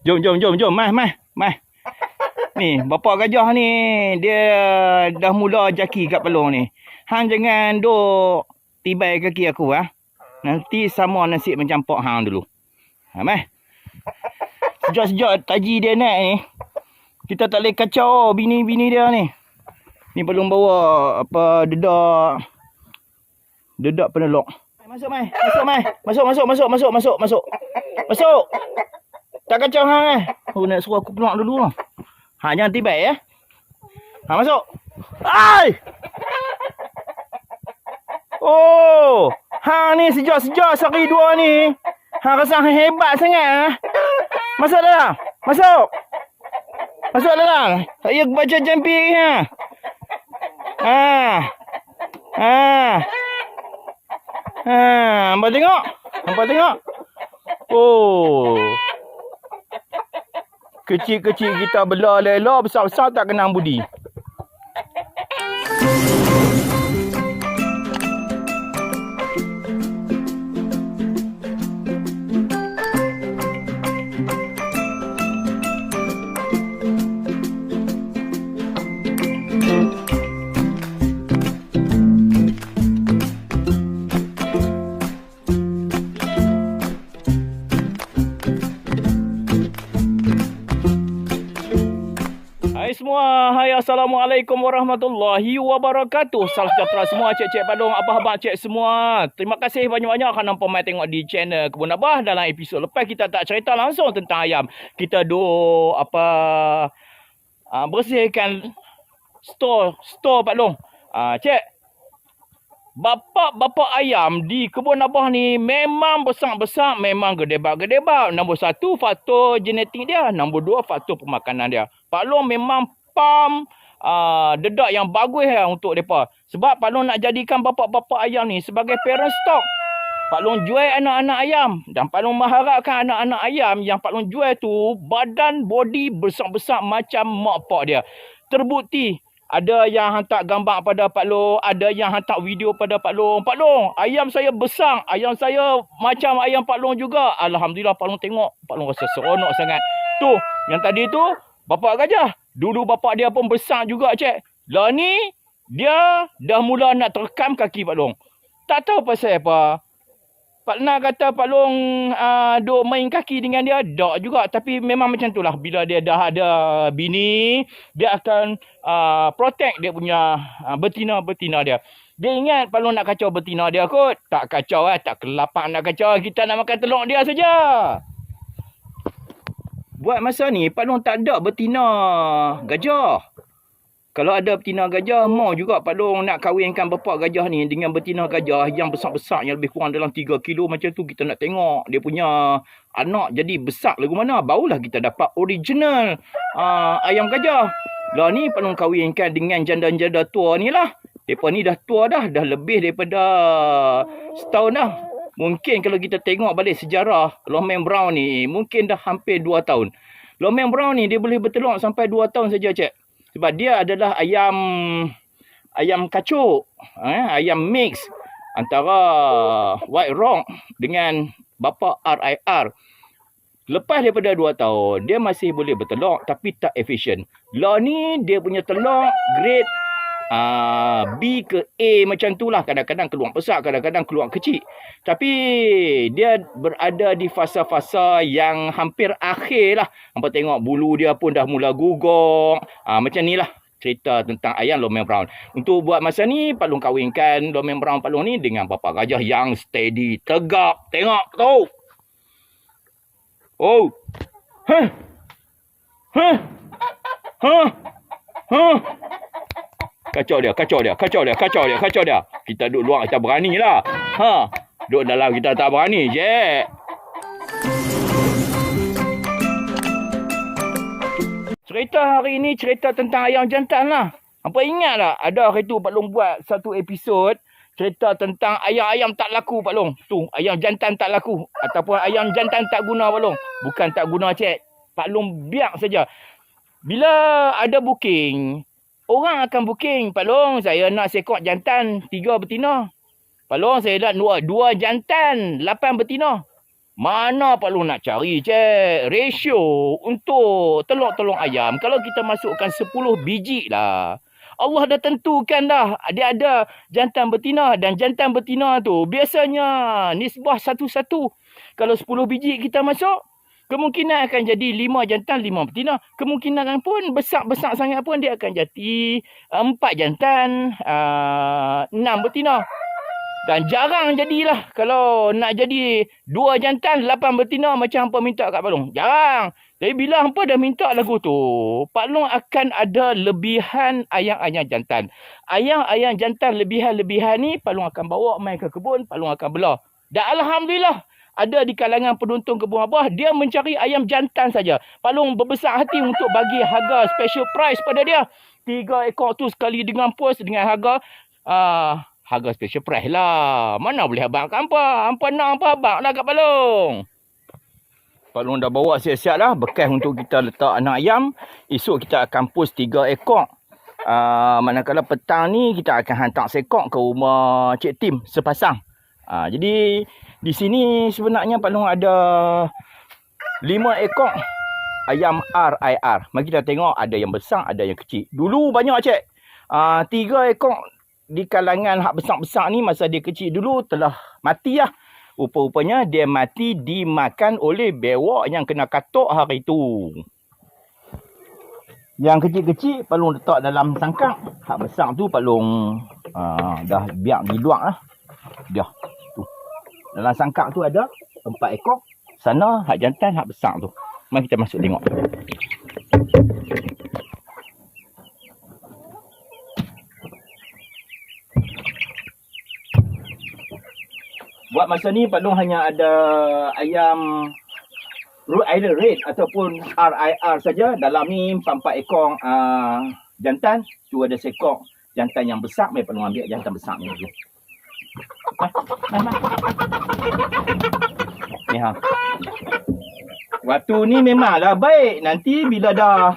Jom, jom, jom, jom. Mai, mai, mai. Ni, bapak gajah ni, dia dah mula jaki kat pelong ni. Hang jangan duk tibai kaki aku ah. Nanti sama nasib macam pok hang dulu. Ha, mai. Sejak-sejak taji dia naik ni, kita tak boleh kacau bini-bini dia ni. Ni belum bawa apa dedak dedak penelok. Masuk mai, masuk mai. Masuk masuk masuk masuk masuk masuk. Masuk. Tak kacau hang eh. Oh nak suruh aku keluar dulu lah. Ha jangan tiba ya. Ha masuk. Ai! Oh, hang ni sejak-sejak sehari dua ni. Hang rasa hebat sangat ah. Masuk dalam. Masuk. Masuk dalam. Saya baca jampi ha. Ha. Ha. Ha, hangpa tengok. Hangpa tengok. Oh. Kecil-kecil kita bela lela, besar-besar tak kenang budi. Hai semua, hai Assalamualaikum warahmatullahi wabarakatuh Salam sejahtera semua cik-cik padung, abah-abah cik semua Terima kasih banyak-banyak kerana pemain tengok di channel Kebun Abah Dalam episod lepas kita tak cerita langsung tentang ayam Kita do apa uh, Bersihkan store, store Pak Long uh, Cik Bapak-bapak ayam di kebun abah ni memang besar-besar, memang gedebak-gedebak. Nombor satu, faktor genetik dia. Nombor dua, faktor pemakanan dia. Pak Long memang pam uh, dedak yang bagus ya untuk mereka. Sebab Pak Long nak jadikan bapak-bapak ayam ni sebagai parent stock. Pak Long jual anak-anak ayam. Dan Pak Long mengharapkan anak-anak ayam yang Pak Long jual tu badan body besar-besar macam mak pak dia. Terbukti ada yang hantar gambar pada Pak Long, ada yang hantar video pada Pak Long. Pak Long, ayam saya besar, ayam saya macam ayam Pak Long juga. Alhamdulillah Pak Long tengok, Pak Long rasa seronok sangat. Tu, yang tadi tu bapak gajah. Dulu bapak dia pun besar juga, cik. Lah ni dia dah mula nak terkam kaki Pak Long. Tak tahu pasal apa. Pak Lena kata Pak Long uh, duk main kaki dengan dia. Tak juga. Tapi memang macam tu lah. Bila dia dah ada bini, dia akan uh, protect dia punya uh, betina-betina dia. Dia ingat Pak Long nak kacau betina dia kot. Tak kacau lah. Tak kelapak nak kacau. Kita nak makan telur dia saja. Buat masa ni, Pak Long tak ada betina gajah. Kalau ada betina gajah, mau juga Pak Long nak kahwinkan bapak gajah ni dengan betina gajah yang besar-besar, yang lebih kurang dalam 3 kilo macam tu. Kita nak tengok dia punya anak jadi besar lagu mana. Barulah kita dapat original uh, ayam gajah. Lah ni Pak Long kahwinkan dengan janda-janda tua ni lah. Mereka ni dah tua dah. Dah lebih daripada setahun dah. Mungkin kalau kita tengok balik sejarah Lomeng Brown ni, mungkin dah hampir 2 tahun. Lomeng Brown ni dia boleh bertelur sampai 2 tahun saja, cik. Sebab dia adalah ayam ayam kacuk, eh, ayam mix antara white rock dengan bapa RIR. Lepas daripada 2 tahun, dia masih boleh bertelur tapi tak efisien. Lah ni dia punya telur grade uh, B ke A macam tu lah. Kadang-kadang keluar besar, kadang-kadang keluar kecil. Tapi dia berada di fasa-fasa yang hampir akhir lah. Hampa tengok bulu dia pun dah mula gugur. Uh, macam ni lah cerita tentang ayam Lomeng Brown. Untuk buat masa ni, Pak Long kahwinkan Brown Pak Long ni dengan bapa gajah yang steady, tegak. Tengok tu. Oh. Huh. Huh. Huh. Huh. Kacau dia, kacau dia, kacau dia, kacau dia, kacau dia. Kita duduk luar, kita berani lah. Ha. Duduk dalam, kita tak berani je. Cerita hari ini cerita tentang ayam jantan lah. Apa ingat tak? Ada hari tu Pak Long buat satu episod cerita tentang ayam-ayam tak laku Pak Long. Tu, ayam jantan tak laku. Ataupun ayam jantan tak guna Pak Long. Bukan tak guna cek. Pak Long biar saja. Bila ada booking, orang akan booking. Pak Long, saya nak sekok jantan, tiga betina. Pak Long, saya nak dua, dua jantan, lapan betina. Mana perlu nak cari, cik? Ratio untuk telur-telur ayam. Kalau kita masukkan 10 biji lah. Allah dah tentukan dah. Dia ada jantan betina. Dan jantan betina tu biasanya nisbah satu-satu. Kalau 10 biji kita masuk, kemungkinan akan jadi 5 jantan, 5 betina. Kemungkinan pun besar-besar sangat pun dia akan jadi 4 jantan, uh, 6 betina. Dan jarang jadilah kalau nak jadi dua jantan, lapan betina macam hampa minta kat Pak Long. Jarang. Tapi bila hampa dah minta lagu tu, Pak Long akan ada lebihan ayam-ayam jantan. Ayam-ayam jantan lebihan-lebihan ni, Pak Long akan bawa main ke kebun, Pak Long akan belah. Dan Alhamdulillah, ada di kalangan penonton kebun abah, dia mencari ayam jantan saja. Pak Long berbesar hati untuk bagi harga special price pada dia. Tiga ekor tu sekali dengan puas dengan harga uh, harga special price lah. Mana boleh abang kat hampa? Hampa nak apa abang lah kat Palung. Palung dah bawa siap-siap lah. Bekas untuk kita letak anak ayam. Esok kita akan post tiga ekor. Uh, manakala petang ni kita akan hantar sekok ke rumah Cik Tim sepasang. Uh, jadi di sini sebenarnya Palung ada lima ekor ayam RIR. Mari kita tengok ada yang besar, ada yang kecil. Dulu banyak cik. Uh, tiga ekor di kalangan hak besar-besar ni masa dia kecil dulu telah mati lah. Rupa-rupanya dia mati dimakan oleh bewak yang kena katuk hari itu. Yang kecil-kecil perlu letak dalam sangkak. Hak besar tu perlu uh, dah biar diluak lah. Dah. Dalam sangkak tu ada empat ekor. Sana hak jantan, hak besar tu. Mari kita masuk tengok. Buat masa ni Pak Long hanya ada ayam Island Red ataupun RIR saja. Dalam ni empat ekor uh, jantan. Tu ada sekor jantan yang besar. Mari Pak Long ambil jantan besar ni dulu. Ni ha. Waktu ni memanglah baik. Nanti bila dah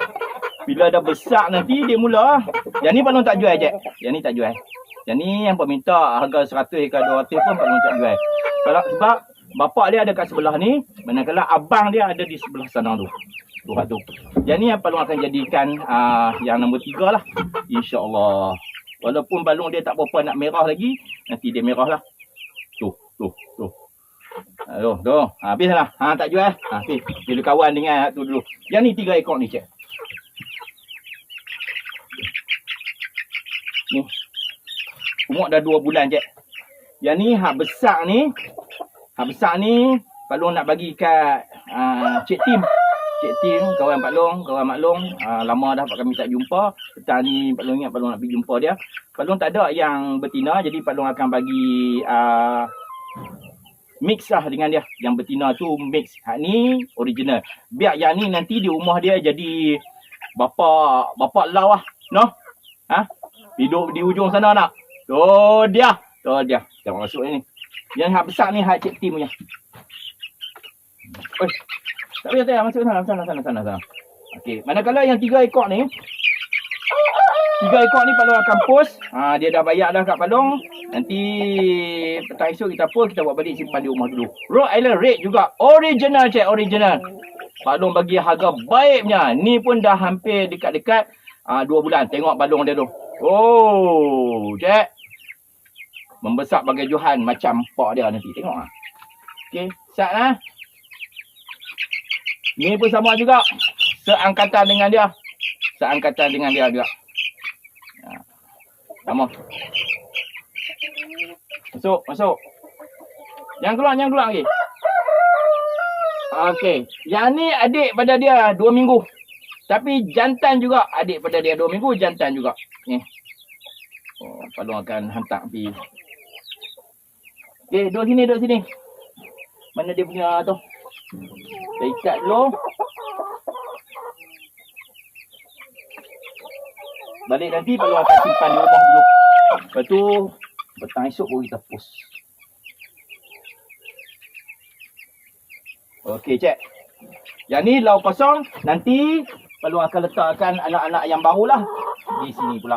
bila dah besar nanti dia mula. Yang ni Pak Long tak jual je. Yang ni tak jual. Yang ni yang minta harga 100 ke 200 pun Pak Long tak jual. Kalau sebab bapak dia ada kat sebelah ni, manakala abang dia ada di sebelah sana tu. Tu tu. Yang ni yang Pak Long akan jadikan uh, yang nombor tiga lah. InsyaAllah. Walaupun balung dia tak berapa nak merah lagi, nanti dia merah lah. Tu, tu, tu. Aduh, tu. Ha, habis lah. Ha, tak jual. Ha, habis. Dia kawan dengan tu dulu. Yang ni tiga ekor ni, cik. Ni. Umur dah dua bulan je. Yang ni hak besar ni. Hak besar ni. Pak Long nak bagi kat uh, Cik Tim. Cik Tim, kawan Pak Long, kawan Mak Long. Uh, lama dah Pak kami tak jumpa. Petang ni Pak Long ingat Pak Long nak pergi jumpa dia. Pak Long tak ada yang betina. Jadi Pak Long akan bagi uh, mix lah dengan dia. Yang betina tu mix. Hak ni original. Biar yang ni nanti di rumah dia jadi bapa bapa lau lah. No? Ha? Hidup di ujung sana nak. Tu dia. Tu dia. Kita masuk ni. Yang hak besar ni hak cik tim punya. Oi. Tak payah tak masuk sana sana sana sana sana. Okey, manakala yang tiga ekor ni Tiga ekor ni Palong akan post. Ha, dia dah bayar dah kat Palong. Nanti petang esok kita post, kita buat balik simpan di rumah dulu. Rhode Island Red juga. Original cik, original. Palong bagi harga baiknya. Ni pun dah hampir dekat-dekat uh, dua bulan. Tengok balong dia tu. Oh, cik membesar bagai Johan macam pak dia nanti. Tengok ah. Okey, sat lah. Ni pun sama juga. Seangkatan dengan dia. Seangkatan dengan dia juga. Sama. Masuk, masuk. Yang keluar, yang keluar lagi. Okey. Yang ni adik pada dia dua minggu. Tapi jantan juga adik pada dia dua minggu, jantan juga. Ni. Oh, Palung akan hantar pergi Okay, duduk sini, duduk sini. Mana dia punya tu? Saya ikat dulu. Balik nanti baru akan simpan di rumah dulu. Lepas tu, petang esok baru kita post. Okey, cek. Yang ni lau kosong. Nanti perlu akan letakkan anak-anak yang baru lah. Di sini pula.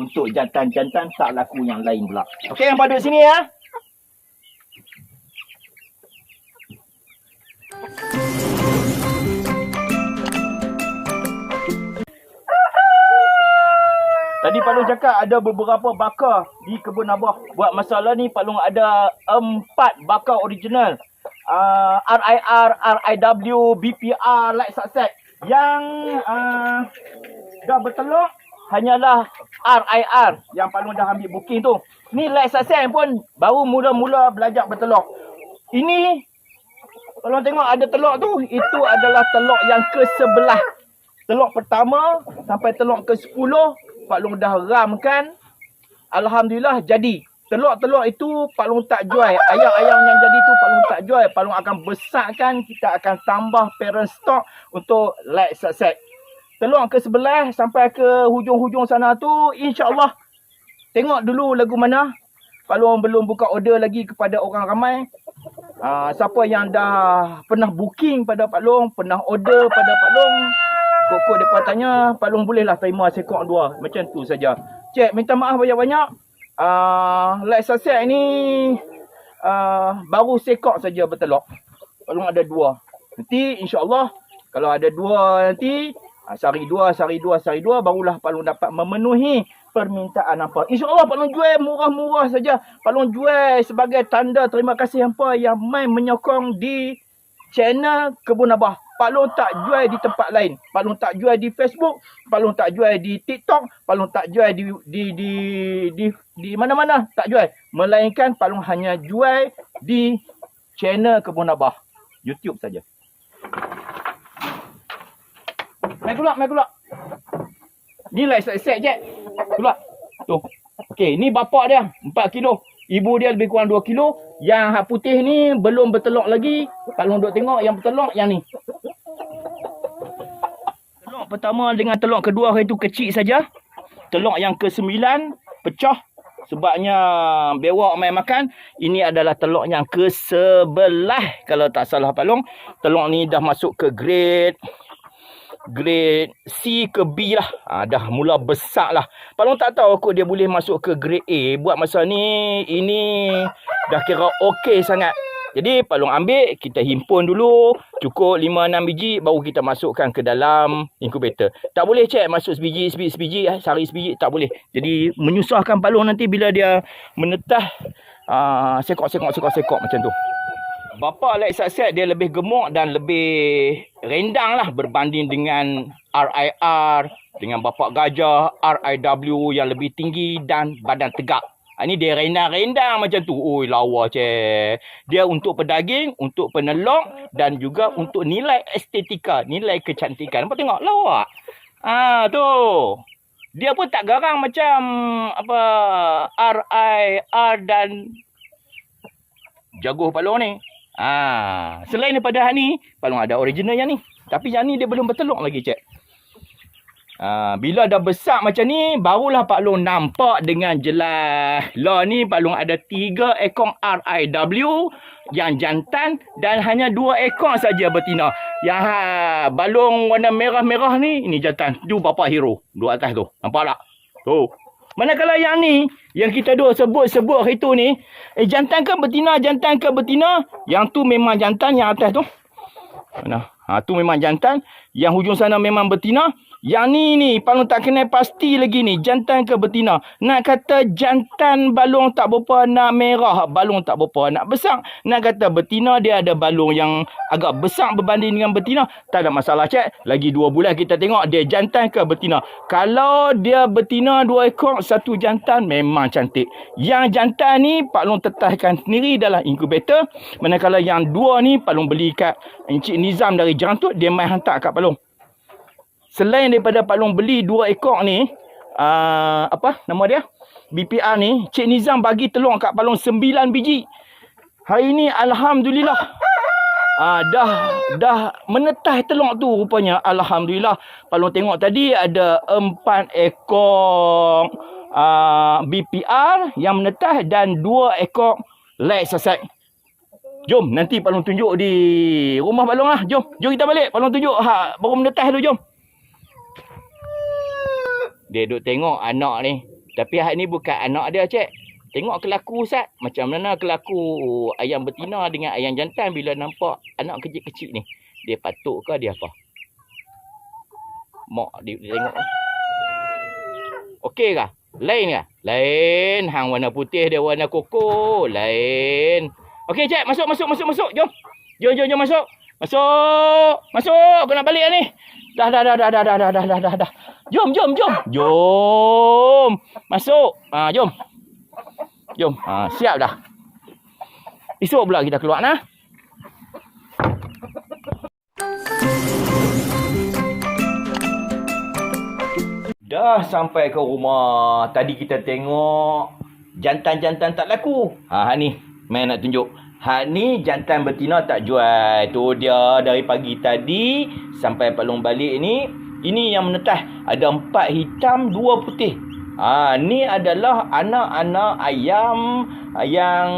Untuk jantan-jantan tak laku yang lain pula. Okey, yang pada sini ya. Cakap ada beberapa bakar di kebun abah. Buat masalah ni Pak Long ada empat bakar original. Uh, RIR, RIW, BPR, Light Success. Yang uh, dah bertelur hanyalah RIR yang Pak Long dah ambil booking tu. Ni Light Success pun baru mula-mula belajar bertelur. Ini kalau tengok ada telur tu, itu adalah telur yang ke-11. Telur pertama sampai telur ke-10, Pak Long dah ramkan. Alhamdulillah jadi. Telur-telur itu Pak Long tak jual. Ayam-ayam yang jadi tu Pak Long tak jual. Pak Long akan besarkan, kita akan tambah parent stock untuk like success. Telur ke-11 sampai ke hujung-hujung sana tu, insya-Allah tengok dulu lagu mana. Pak Long belum buka order lagi kepada orang ramai. Uh, siapa yang dah pernah booking pada Pak Long, pernah order pada Pak Long, kok-kok depa tanya, Pak Long bolehlah terima sekok dua. Macam tu saja. Cik, minta maaf banyak-banyak. Uh, like saset ni uh, baru sekok saja bertelok. Pak Long ada dua. Nanti insya-Allah kalau ada dua nanti uh, sehari dua, sehari dua, sehari dua barulah Pak Long dapat memenuhi permintaan apa. InsyaAllah Pak Long jual murah-murah saja. Pak Long jual sebagai tanda terima kasih hampa yang main menyokong di channel Kebun Abah. Pak Long tak jual di tempat lain. Pak Long tak jual di Facebook. Pak Long tak jual di TikTok. Pak Long tak jual di di di di di mana-mana. Tak jual. Melainkan Pak Long hanya jual di channel Kebun Abah. YouTube saja. Mai keluar, mai keluar. Ni lah set-set je. Keluar. Tu. Okey, ni bapak dia 4 kilo. Ibu dia lebih kurang 2 kilo. Yang hak putih ni belum bertelur lagi. Kalau duk tengok yang bertelur yang ni. Telur pertama dengan telur kedua itu kecil saja. Telur yang ke-9 pecah sebabnya bewak main makan. Ini adalah telur yang ke-11 kalau tak salah Pak Long. Telur ni dah masuk ke grade grade C ke B lah. Ha, dah mula besar lah. Pak tak tahu aku dia boleh masuk ke grade A. Buat masa ni, ini dah kira okey sangat. Jadi Pak Long ambil, kita himpun dulu. Cukup 5-6 biji, baru kita masukkan ke dalam incubator. Tak boleh cek masuk sebiji, sebiji, sebiji, eh, sehari sebiji. Tak boleh. Jadi menyusahkan Pak Long nanti bila dia menetah. Uh, sekok, sekok, sekok, sekok macam tu. Bapa Alex Success dia lebih gemuk dan lebih rendang lah berbanding dengan RIR dengan bapa gajah RIW yang lebih tinggi dan badan tegak. Ini ha, dia rendang-rendang macam tu. Oi lawa cik. Dia untuk pedaging, untuk penelong dan juga untuk nilai estetika, nilai kecantikan. Nampak tengok lawa. Ah tu. Dia pun tak garang macam apa RIR dan jaguh palung ni. Ah, selain daripada hak ni, Palung ada original yang ni. Tapi yang ni dia belum bertelur lagi, cek. Ah, bila dah besar macam ni, barulah Pak Long nampak dengan jelas. Lah ni Pak Long ada tiga ekor RIW yang jantan dan hanya dua ekor saja betina. Yang ha, balung warna merah-merah ni, ini jantan. Tu bapa hero. Dua atas tu. Nampak tak? Tu. Manakala yang ni, yang kita dua sebut-sebut hari tu ni, eh jantan ke betina, jantan ke betina, yang tu memang jantan yang atas tu. Mana? Ha, tu memang jantan. Yang hujung sana memang betina. Yang ni ni, paling tak kenal pasti lagi ni. Jantan ke betina. Nak kata jantan balung tak berapa nak merah. Balung tak berapa nak besar. Nak kata betina dia ada balung yang agak besar berbanding dengan betina. Tak ada masalah cek. Lagi dua bulan kita tengok dia jantan ke betina. Kalau dia betina dua ekor, satu jantan memang cantik. Yang jantan ni Pak Long tetahkan sendiri dalam inkubator. Manakala yang dua ni Pak Long beli kat Encik Nizam dari Jerantut. Dia main hantar kat Pak Long selain daripada Pak Long beli dua ekor ni, uh, apa nama dia? BPR ni, Cik Nizam bagi telur kat Pak Long sembilan biji. Hari ni Alhamdulillah. Uh, dah dah menetah telur tu rupanya. Alhamdulillah. Pak Long tengok tadi ada empat ekor uh, BPR yang menetah dan dua ekor light sasak. Jom nanti Pak Long tunjuk di rumah Pak Long lah. Jom. Jom kita balik. Pak Long tunjuk ha, baru menetah tu. Jom. Dia duk tengok anak ni. Tapi hak ni bukan anak dia, cik. Tengok kelaku Ustaz. Macam mana kelaku ayam betina dengan ayam jantan bila nampak anak kecil-kecil ni. Dia patut ke dia apa? Mak dia, dia tengok. Okey kah? Lain ke? Lain. Hang warna putih dia warna koko. Lain. Okey, cek. Masuk, masuk, masuk, masuk. Jom. Jom, jom, jom masuk. Masuk. Masuk. Aku nak balik lah ni. Dah, dah, dah, dah, dah, dah, dah, dah, dah, dah, dah. Jom, jom, jom. Jom. Masuk. Ha, jom. Jom. Ha, siap dah. Esok pula kita keluar nah. Dah sampai ke rumah. Tadi kita tengok jantan-jantan tak laku. Ha, ni. Main nak tunjuk. Hak ni jantan betina tak jual. Tu dia dari pagi tadi sampai Pak Long balik ni. Ini yang menetah. Ada empat hitam, dua putih. Ha, ni adalah anak-anak ayam yang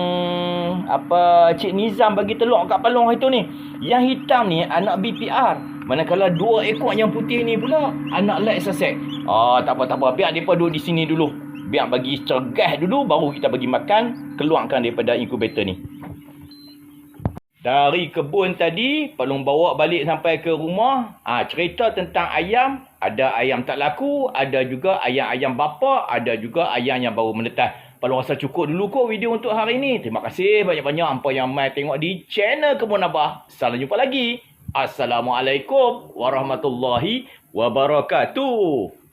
apa Cik Nizam bagi telur kat palung itu ni. Yang hitam ni anak BPR. Manakala dua ekor yang putih ni pula anak light sasek. Ah, tak apa tak apa. Biar depa duduk di sini dulu. Biar bagi cergas dulu baru kita bagi makan, keluarkan daripada inkubator ni. Dari kebun tadi, Palung bawa balik sampai ke rumah. Ah, cerita tentang ayam. Ada ayam tak laku, ada juga ayam-ayam bapa, ada juga ayam yang baru menetas. Palung rasa cukup dulu kot video untuk hari ini. Terima kasih banyak-banyak hampa yang mai tengok di channel Kebun Abah. Salam jumpa lagi. Assalamualaikum warahmatullahi wabarakatuh.